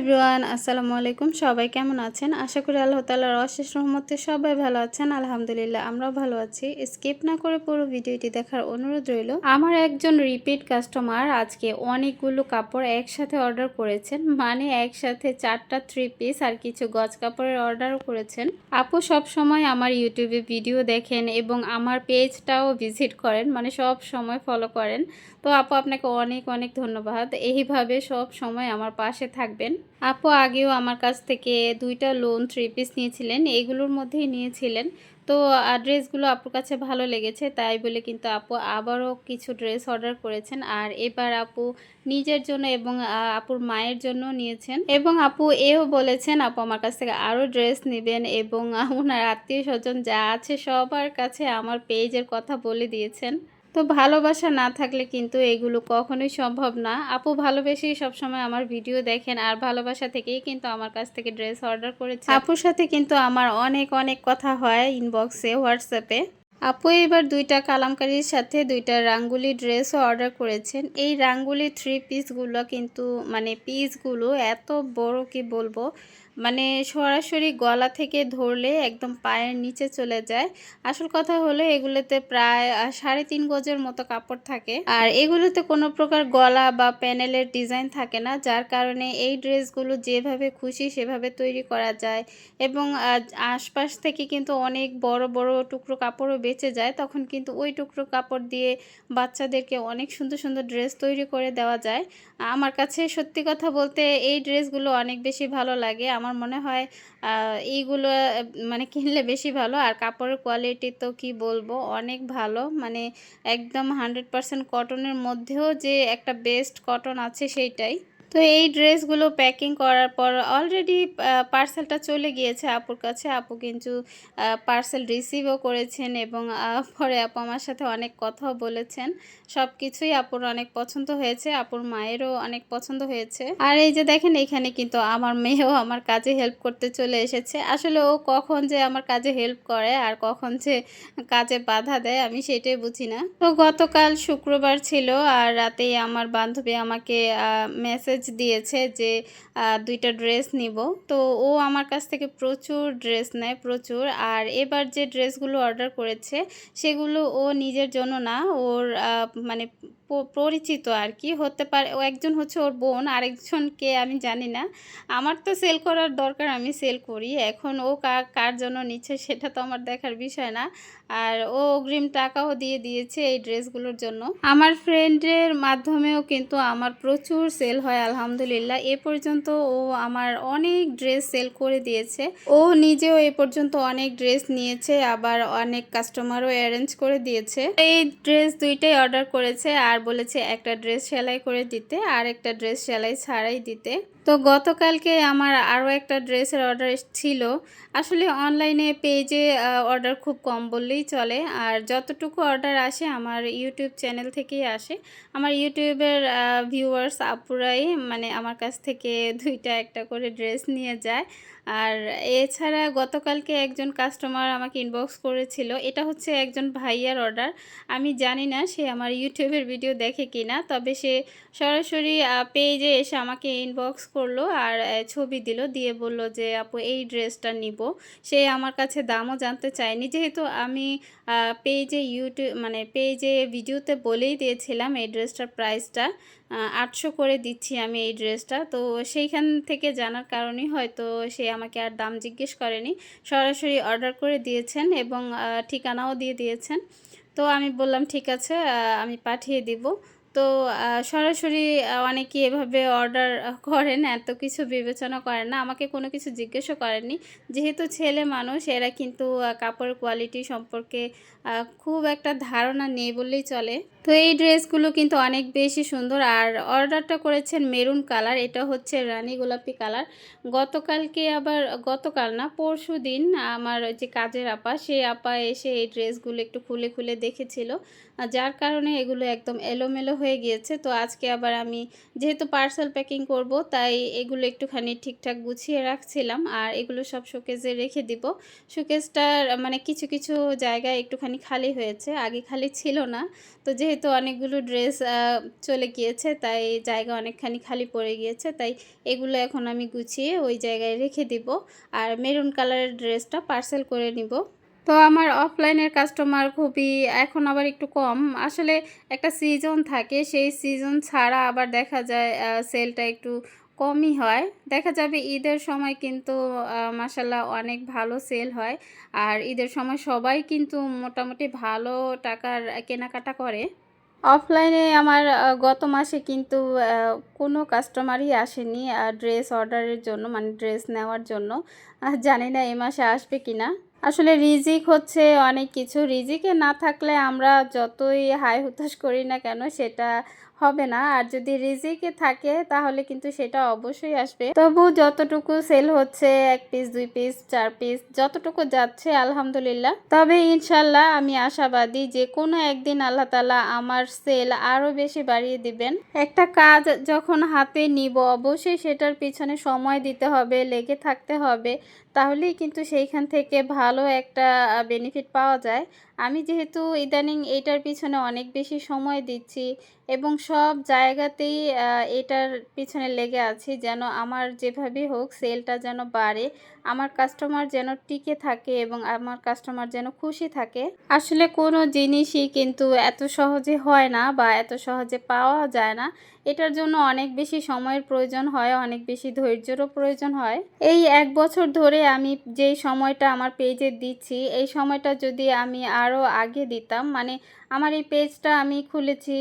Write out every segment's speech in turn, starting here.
Everyone, আসসালামু আলাইকুম। সবাই কেমন আছেন? আশা করি আল্লাহ তালার অশেষ রহমতে সবাই ভালো আছেন। আলহামদুলিল্লাহ, আমরাও ভালো আছি। স্কিপ না করে পুরো ভিডিওটি দেখার অনুরোধ রইল। আমার একজন রিপিট কাস্টমার আজকে অনেকগুলো কাপড় একসাথে অর্ডার করেছেন। মানে একসাথে চারটা থ্রি পিস আর কিছু গজ কাপড়ের অর্ডারও করেছেন। আপু সব সময় আমার ইউটিউবে ভিডিও দেখেন এবং আমার পেজটাও ভিজিট করেন মানে সব সময় ফলো করেন। তো আপু, আপনাকে অনেক অনেক ধন্যবাদ। এইভাবে সব সময় আমার পাশে থাকবেন। আপু আগেও আমার কাছ থেকে দুইটা লোন থ্রি পিস নিয়েছিলেন। এইগুলোর মধ্যেই নিয়েছিলেন। তো ড্রেসগুলো আপুর কাছে ভালো লেগেছে, তাই বলে কিন্তু আপু আবারও কিছু ড্রেস অর্ডার করেছেন। আর এবার আপু নিজের জন্য এবং আপুর মায়ের জন্য নিয়েছেন। এবং আপু এও বলেছেন, আপু আমার কাছ থেকে আরও ড্রেস নেবেন এবং ওনার আত্মীয় স্বজন যা আছে সবার কাছে আমার পেজের কথা বলে দিয়েছেন। তো ভালোবাসা না থাকলে কিন্তু এগুলো কখনোই সম্ভব না। আপু ভালোবেসেই সবসময় আমার ভিডিও দেখেন, আর ভালোবাসা থেকেই কিন্তু আমার কাছ থেকে ড্রেস অর্ডার করেছে। আপুর সাথে কিন্তু আমার অনেক অনেক কথা হয় ইনবক্সে হোয়াটসঅ্যাপে আপু এবার দুইটা কালামকারির সাথে দুইটা রাঙ্গুলি ড্রেসও অর্ডার করেছেন। এই রাঙ্গুলি থ্রি পিসগুলো কিন্তু মানে পিসগুলো এত বড় কি বলব মানে সরাসরি গলা থেকে ধরলে একদম পায়ের নিচে চলে যায়। আসল কথা হলো এগুলোতে প্রায় সাড়ে তিন গজের মতো কাপড় থাকে। আর এগুলোতে কোনো প্রকার গলা বা প্যানেলের ডিজাইন থাকে না, যার কারণে এই ড্রেসগুলো যেভাবে খুশি সেভাবে তৈরি করা যায় এবং আশপাশ থেকে কিন্তু অনেক বড় বড় টুকরো কাপড়ও বেঁচে যায়। তখন কিন্তু ওই টুকরো কাপড় দিয়ে বাচ্চাদেরকে অনেক সুন্দর সুন্দর ড্রেস তৈরি করে দেওয়া যায়। আমার কাছে সত্যি কথা বলতে এই ড্রেসগুলো অনেক বেশি ভালো লাগে। আমার মনে হয় এইগুলো মানে কিনলে বেশি ভালো। আর কাপড়ের কোয়ালিটি তো কি বলব, অনেক ভালো। মানে একদম হান্ড্রেড পারসেন্ট কটনের মধ্যেও যে একটা বেস্ট কটন আছে সেইটাই। তো এই ড্রেসগুলো প্যাকিং করার পর অলরেডি পার্সেলটা চলে গিয়েছে আপুর কাছে। আপু কিন্তু পার্সেল রিসিভও করেছেন এবং পরে আপু আমার সাথে অনেক কথাও বলেছেন। সব কিছুই আপুর অনেক পছন্দ হয়েছে, আপুর মায়েরও অনেক পছন্দ হয়েছে। আর এই যে দেখেন, এখানে কিন্তু আমার মেয়েও আমার কাজে হেল্প করতে চলে এসেছে। আসলে ও কখন যে আমার কাজে হেল্প করে আর কখন যে কাজে বাধা দেয়, আমি সেটাই বুঝি না। তো গতকাল শুক্রবার ছিল আর রাতেই আমার বান্ধবী আমাকে মেসেজ মেসেজ দিয়েছে যে দুইটা ড্রেস নিব। তো ও আমার কাছ থেকে প্রচুর ড্রেস নেয়, প্রচুর। আর এবার যে ড্রেসগুলো অর্ডার করেছে, সেগুলো ও নিজের জন্য না, ওর মানে পরিচিত আর কি। হতে পারে, ও একজন হচ্ছে ওর বোন, আরেকজনকে আমি জানি না। আমার তো সেল করার দরকার, আমি সেল করি। এখন ও কার জন্য নিচ্ছে, সেটা তো আমার দেখার বিষয় না। আর ও অগ্রিম টাকাও দিয়ে দিয়েছে এই ড্রেসগুলোর জন্য। আমার ফ্রেন্ডের মাধ্যমেও কিন্তু আমার প্রচুর সেল হয়, আলহামদুলিল্লাহ। এ পর্যন্ত ও আমার অনেক ড্রেস সেল করে দিয়েছে। ও নিজেও এ পর্যন্ত অনেক ড্রেস নিয়েছে, আবার অনেক কাস্টমারও অ্যারেঞ্জ করে দিয়েছে। এই ড্রেস দুইটাই অর্ডার করেছে আর বলেছে একটা ড্রেস সেলাই করে দিতে আর একটা ড্রেস সেলাই ছাড়াই দিতে। তো গতকালকে আমার আরও একটা ড্রেসের অর্ডার ছিল আসলে অনলাইনে পেজে অর্ডার খুব কম বললেই চলে। আর যতটুকু অর্ডার আসে আমার ইউটিউব চ্যানেল থেকেই আসে। আমার ইউটিউবের ভিউয়ার্স আপুরাই মানে আমার কাছ থেকে দুইটা একটা করে ড্রেস নিয়ে যায়। আর এছাড়া গতকালকে একজন কাস্টমার আমাকে ইনবক্স করেছিল। এটা হচ্ছে একজন ভাইয়ার অর্ডার। আমি জানি না সে আমার ইউটিউবের ভিডিও দেখে কি না তবে সে সরাসরি পেজে এসে আমাকে ইনবক্স করল আর ছবি দিল। দিয়ে বলল যে, আপু, এই ড্রেসটা নিব। সে আমার কাছে দামও জানতে চায়নি। যেহেতু আমি পেজে ইউটিউব মানে পেজে ভিডিওতে বলেই দিয়েছিলাম এই ড্রেসটার প্রাইসটা। আটশো করে দিচ্ছি আমি এই ড্রেসটা। তো সেইখান থেকে জানার কারণেই হয়তো সে আমাকে আর দাম জিজ্ঞেস করেনি। সরাসরি অর্ডার করে দিয়েছেন এবং ঠিকানাও দিয়ে দিয়েছেন। তো আমি বললাম, ঠিক আছে আমি পাঠিয়ে দিব। তো সরাসরি অনেকে এভাবে অর্ডার করেন, এত কিছু বিবেচনা করেন না। আমাকে কোনো কিছু জিজ্ঞেসও করেননি। যেহেতু ছেলে মানুষ, এরা কিন্তু কাপড়ের কোয়ালিটি সম্পর্কে খুব একটা ধারণা নেই বললেই চলে। তো এই ড্রেসগুলো কিন্তু অনেক বেশি সুন্দর। আর অর্ডারটা করেছেন মেরুন কালার, এটা হচ্ছে রানী গোলাপি কালার। গতকালকে আবার, গতকাল না, পরশু দিন আমার যে কাজের আপা সেই আপা এসে এই ড্রেসগুলো একটু খুলে খুলে দেখেছিল। যার কারণে এগুলো একদম এলোমেলো হয়ে গিয়েছে। তো আজকে আবার আমি যেহেতু পার্সেল প্যাকিং করব, তাই এগুলো একটুখানি ঠিকঠাক গুছিয়ে রাখছিলাম। আর এগুলো সব শোকেজে রেখে দিব। শোকেজটার মানে কিছু কিছু জায়গায় একটুখানি খালি হয়েছে। আগে খালি ছিল না। তো যেহেতু অনেকগুলো ড্রেস চলে গিয়েছে, তাই জায়গা অনেকখানি খালি পড়ে গিয়েছে। তাই এগুলো এখন আমি গুছিয়ে ওই জায়গায় রেখে দিব। আর মেরুন কালারের ড্রেসটা পার্সেল করে নিব। তো আমার অফলাইনের কাস্টমার খুবই এখন আবার একটু কম। আসলে একটা সিজন থাকে, সেই সিজন ছাড়া আবার দেখা যায় সেলটা একটু কমই হয়। দেখা যাবে ঈদের সময় কিন্তু মাসাল্লাহ অনেক ভালো সেল হয়। আর ঈদের সময় সবাই কিন্তু মোটামুটি ভালো টাকার কেনাকাটা করে। অফলাইনে আমার গত মাসে কিন্তু কোনো কাস্টমারই আসেনি ড্রেস অর্ডারের জন্য মানে ড্রেস নেওয়ার জন্য। জানি না এ মাসে আসবে কি না আসলে রিজিক হচ্ছে অনেক কিছু। রিজিকে না থাকলে আমরা যতই হাই হুতাশ করি না কেন, সেটা হবে না। আর যদি রিজিকে থাকে, তাহলে কিন্তু সেটা অবশ্যই আসবে। তবু যতটুকু সেল হচ্ছে, এক পিস দুই পিস চার পিস যতটুকু যাচ্ছে, আলহামদুলিল্লাহ। তবে ইনশাল্লাহ আমি আশাবাদী যে কোনো একদিন আল্লাহ তালা আমার সেল আরও বেশি বাড়িয়ে দিবেন। একটা কাজ যখন হাতে নিব, অবশ্যই সেটার পিছনে সময় দিতে হবে, লেগে থাকতে হবে। তাহলেই কিন্তু সেইখান থেকে ভালো একটা বেনিফিট পাওয়া যায়। আমি যেহেতু ইদানিং এটার পিছনে অনেক বেশি সময় দিচ্ছি এবং সব জায়গাতেই এটার পিছনে লেগে আছি যেন আমার যেভাবেই হোক সেলটা যেন বাড়ে, আমার কাস্টমার যেন টিকে থাকে এবং আমার কাস্টমার যেন খুশি থাকে। আসলে কোনো জিনিসই কিন্তু এত সহজে হয় না বা এত সহজে পাওয়া যায় না। এটার জন্য অনেক বেশি সময়ের প্রয়োজন হয়, অনেক বেশি ধৈর্যেরও প্রয়োজন হয়। এই এক বছর ধরে আমি যেই সময়টা আমার পেজে দিচ্ছি, এই সময়টা যদি আমি আরও আগে দিতাম মানে আমার এই পেজটা আমি খুলেছি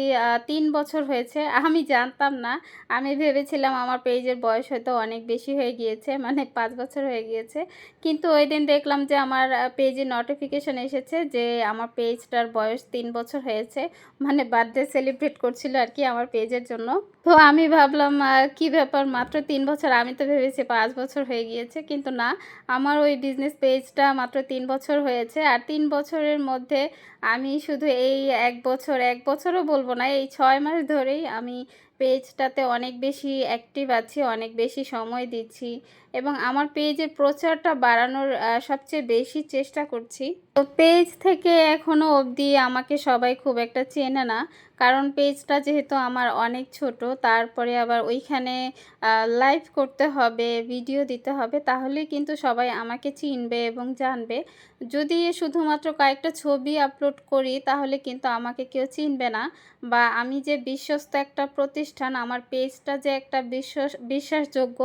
তিন বছর হয়েছে, আমি জানতাম না। আমি ভেবেছিলাম আমার পেজের বয়স হয়তো অনেক বেশি হয়ে গিয়েছে মানে পাঁচ বছর হয়ে গিয়েছে। কিন্তু ওই দিন দেখলাম যে আমার পেজে নোটিফিকেশন এসেছে যে আমার পেজটার বয়স তিন বছর হয়েছে মানে বার্থডে সেলিব্রেট করছিল আর কি আমার পেজের জন্য। তো আমি ভাবলাম কি ব্যাপার? মাত্র তিন বছর। আমি তো ভেবেছি পাঁচ বছর হয়ে গিয়েছে, কিন্তু না। আমার ওই বিজনেস পেজটা মাত্র তিন বছর হয়েছে। আর তিন বছরের মধ্যে আমি শুধু এই এক বছর, এক বছরও বলব না, এই ছয় মাস ধরেই আমি পেজটাতে অনেক বেশি অ্যাক্টিভ আছি, অনেক বেশি সময় দিচ্ছি এবং আমার পেজের প্রচারটা বাড়ানোর সবচেয়ে বেশি চেষ্টা করছি। তো পেজ থেকে এখনও অবধি আমাকে সবাই খুব একটা চেনে না, কারণ পেজটা যেহেতু আমার অনেক ছোট, তারপরে আবার ওইখানে লাইভ করতে হবে ভিডিও দিতে হবে তাহলে কিন্তু সবাই আমাকে চিনবে এবং জানবে। যদি শুধুমাত্র কয়েকটা ছবি আপলোড করি, তাহলে কিন্তু আমাকে কেউ চিনবে না বা আমি যে বিশ্বস্ত একটা প্রতিষ্ঠান, আমার পেজটা যে একটা বিশ্বাস, বিশ্বাসযোগ্য,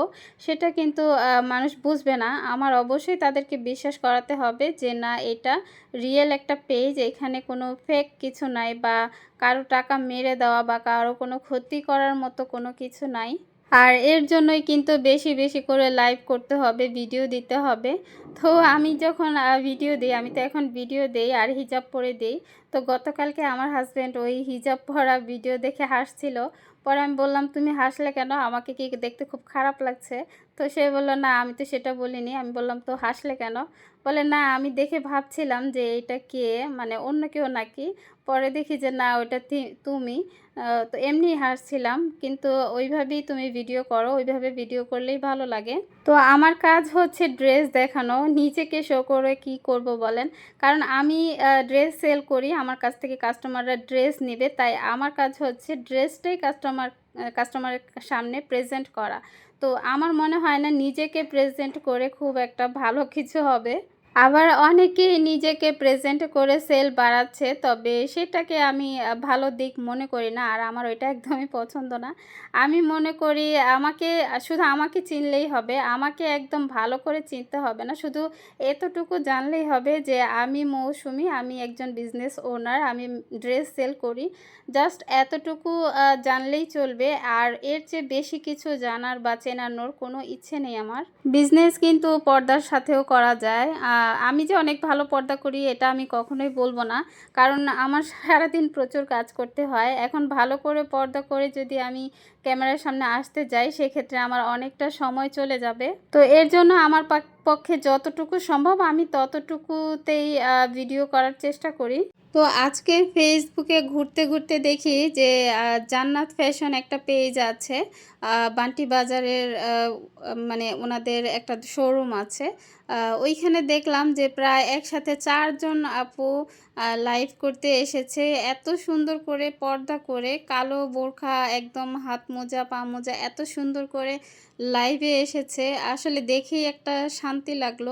সেটা কিন্তু মানুষ বুঝবে না। আমার অবশ্যই তাদেরকে বিশ্বাস করাতে হবে যে, না, এটা রিয়েল একটা পেজ, এখানে কোনো ফেক কিছু নাই বা কারও টাকা মেরে দেওয়া বা কারও কোনো ক্ষতি করার মতো কোনো কিছু নাই। আর এর জন্যই কিন্তু বেশি বেশি করে লাইভ করতে হবে ভিডিও দিতে হবে। তো আমি যখন ভিডিও দিই, আমি তো এখন ভিডিও দেই আর হিজাব পরে দিই। তো গতকালকে আমার হাজব্যান্ড ওই হিজাব পরা ভিডিও দেখে হাসছিল। পরে আমি বললাম তুমি হাসলে কেন? আমাকে কি দেখতে খুব খারাপ লাগছে? তো সে বলল, না, আমি তো সেটা বলিনি। আমি বললাম, তো হাসলে কেন? বলে, না, আমি দেখে ভাবছিলাম যে এটা কে মানে অন্য কেউ নাকি। পরে দেখি যে, না ওটা তুমি। তো এমনি হাসছিলাম, কিন্তু ওইভাবেই তুমি ভিডিও করো, ওইভাবে ভিডিও করলেই ভালো লাগে। তো আমার কাজ হচ্ছে ড্রেস দেখানো, নিজেকে শো করে কি করব বলেন? কারণ আমি ড্রেস সেল করি, আমার কাছ থেকে কাস্টমাররা ড্রেস নেবে, তাই আমার কাজ হচ্ছে ড্রেসটাই কাস্টমার কাস্টমারের সামনে প্রেজেন্ট করা। তো আমার মনে হয় না নিজেকে প্রেজেন্ট করে খুব একটা ভালো কিছু হবে। আবার অনেকেই নিজেকে প্রেজেন্ট করে সেল বাড়াচ্ছে, তবে সেটাকে আমি ভালো দিক মনে করি না, আর আমার ওইটা একদমই পছন্দ না। আমি মনে করি আমাকে, শুধু আমাকে চিনলেই হবে, আমাকে একদম ভালো করে চিনতে হবে না, শুধু এতটুকু জানলেই হবে যে আমি মৌসুমি, আমি একজন বিজনেস ওনার আমি ড্রেস সেল করি। জাস্ট এতটুকু জানলেই চলবে, আর এর চেয়ে বেশি কিছু জানার বা চেনানোর কোনো ইচ্ছে নেই আমার। বিজনেস কিন্তু পর্দার সাথেও করা যায় আমি যে অনেক ভালো পর্দা করি এটা আমি কখনোই বলব না। কারণ আমার সারাদিন প্রচুর কাজ করতে হয়। এখন ভালো করে পর্দা করে যদি আমি ক্যামেরার সামনে আসতে যাই, সেক্ষেত্রে আমার অনেকটা সময় চলে যাবে। তো এর জন্য আমার পক্ষে যতটুকু সম্ভব আমি ততটুকুতেই ভিডিও করার চেষ্টা করি। তো আজকে ফেসবুকে ঘুরতে ঘুরতে দেখি যে জান্নাত ফ্যাশন একটা পেজ আছে। বান্টি বাজারের মানে ওনাদের একটা শোরুম আছে। ওইখানে দেখলাম যে প্রায় একসাথে চারজন আপু লাইভ করতে এসেছে। এত সুন্দর করে পর্দা করে, কালো বোরখা, একদম হাত মোজা, পা মোজা, এত সুন্দর করে লাইভে এসেছে। আসলে দেখেই একটা শান্তি লাগল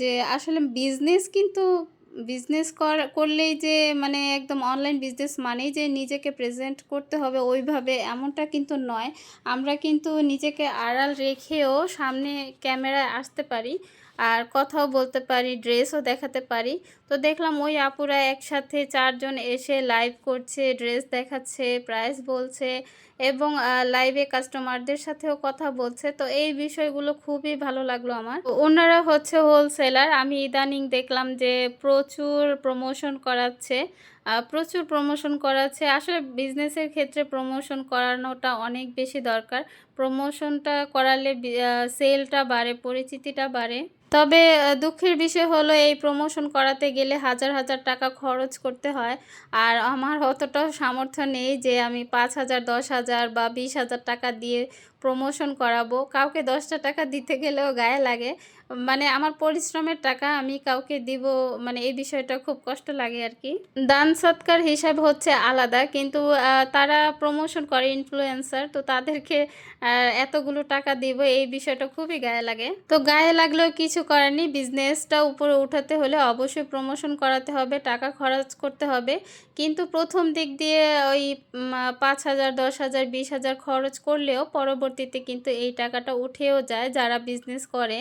যে আসলে বিজনেস কিন্তু বিজনেস করলেই যে মানে একদম অনলাইন বিজনেস মানেই যে নিজেকে প্রেজেন্ট করতে হবে ওইভাবে এমনটা কিন্তু নয়। আমরা কিন্তু নিজেকে আড়াল রেখেও সামনে ক্যামেরায় আসতে পারি। আর কথাও বলতে পারি, ড্রেসও দেখাতে পারি। তো দেখলাম ওই আপুরা একসাথে চারজন এসে লাইভ করছে, ড্রেস দেখাচ্ছে প্রাইস বলছে এবং লাইভে কাস্টমারদের সাথেও কথা বলছে। তো এই বিষয়গুলো খুবই ভালো লাগল আমার। ওনারা হচ্ছে হোলসেলার আমি ইদানিং দেখলাম যে প্রচুর প্রমোশন করাচ্ছে প্রচুর প্রমোশন করাচ্ছে। আসলে বিজনেসের ক্ষেত্রে প্রমোশন করানোটা অনেক বেশি দরকার। প্রমোশনটা করালে সেলটা বাড়ে, পরিচিতিটা বাড়ে। তবে দুঃখের বিষয় হলো এই প্রমোশন করাতে গেলে হাজার হাজার টাকা খরচ করতে হয়। আর আমার অতটাও সামর্থ্য নেই যে আমি পাঁচ হাজার, দশ হাজার বা বিশ হাজার টাকা দিয়ে প্রমোশন করাবো। কাউকে দশটা টাকা দিতে গেলেও গায়ে লাগে। মানে আমার পরিশ্রমের টাকা আমি কাউকে দিব মানে এই বিষয়টা খুব কষ্ট লাগে আর কি। দান সৎকার হিসাব হচ্ছে আলাদা, কিন্তু তারা প্রমোশন করে ইনফ্লুয়েন্সার তো তাদেরকে এতগুলো টাকা দিব, এই বিষয়টা খুবই গায়ে লাগে। তো গায়ে লাগলেও কিছু করার নেই বিজনেসটা উপরে উঠাতে হলে অবশ্যই প্রমোশন করাতে হবে, টাকা খরচ করতে হবে। কিন্তু প্রথম দিক দিয়ে ওই পাঁচ হাজার, দশ হাজার, বিশ হাজার খরচ করলেও পরবর্তীতে কিন্তু এই টাকাটা উঠেও যায়। যারা বিজনেস করে,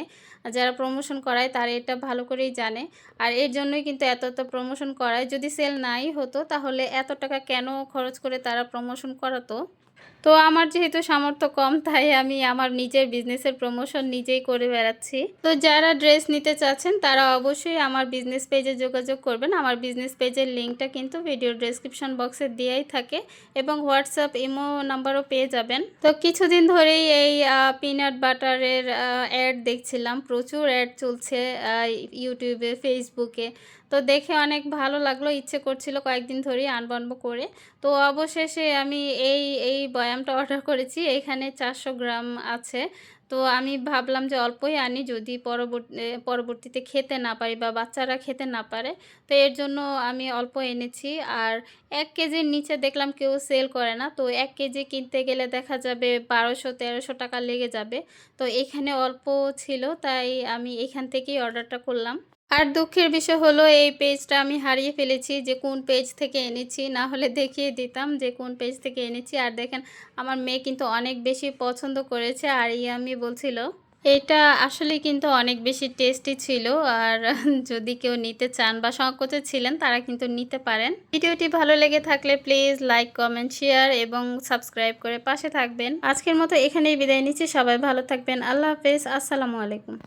যারা প্রমোশন করায়, তারা এটা ভালো করেই জানে। আর এর জন্যই কিন্তু এত এত প্রমোশন করায়। যদি সেল নাই হতো, তাহলে এত টাকা কেন খরচ করে তারা প্রমোশন করাতো? তো আমার যেহেতু সামর্থ্য কম, তাই আমি আমার নিজের বিজনেসের প্রমোশন নিজেই করে বেড়াচ্ছি। তো যারা ড্রেস নিতে চাচ্ছেন, তারা অবশ্যই আমার বিজনেস পেজে যোগাযোগ করবেন। আমার বিজনেস পেজের লিঙ্কটা কিন্তু ভিডিও ডেসক্রিপশন বক্সে দেওয়াই থাকে এবং হোয়াটসঅ্যাপ ইমো নাম্বারও পেয়ে যাবেন। তো কিছুদিন ধরেই এই পিনাট বাটারের অ্যাড দেখছিলাম। প্রচুর অ্যাড চলছে ইউটিউবে ফেসবুকে তো দেখে অনেক ভালো লাগল, ইচ্ছে করছিল কয়েকদিন ধরেই আনব আনব করে। তো অবশেষে আমি এই এই বয়ামটা অর্ডার করেছি, এখানে চারশো গ্রাম আছে। তো আমি ভাবলাম যে অল্পই আনি, যদি পরবর্তী পরবর্তীতে খেতে না পারি বা বাচ্চারা খেতে না পারে, তো এর জন্য আমি অল্প এনেছি। আর এক কেজির নিচে দেখলাম কেউ সেল করে না, তো এক কেজি কিনতে গেলে দেখা যাবে বারোশো, তেরোশো টাকা লেগে যাবে। তো এখানে অল্প ছিল, তাই আমি এখান থেকেই অর্ডারটা করলাম। আর দুঃখের বিষয় হলো, এই পেজটা আমি হারিয়ে ফেলেছি যে কোন পেজ থেকে এনেছি। না হলে দেখিয়ে দিতাম যে কোন পেজ থেকে এনেছি। আর দেখেন, আমার মেয়ে কিন্তু অনেক বেশি পছন্দ করেছে। আর ইয়ামি বলছিল, এটা আসলে কিন্তু অনেক বেশি টেস্টি ছিল। আর যদি কেউ নিতে চান বা সংকোচে ছিলেন, তারা কিন্তু নিতে পারেন। ভিডিওটি ভালো লেগে থাকলে প্লিজ লাইক, কমেন্ট, শেয়ার এবং সাবস্ক্রাইব করে পাশে থাকবেন। আজকের মতো এখানেই বিদায় নিচ্ছি। সবাই ভালো থাকবেন। আল্লাহ হাফেজ। আসসালামু আলাইকুম।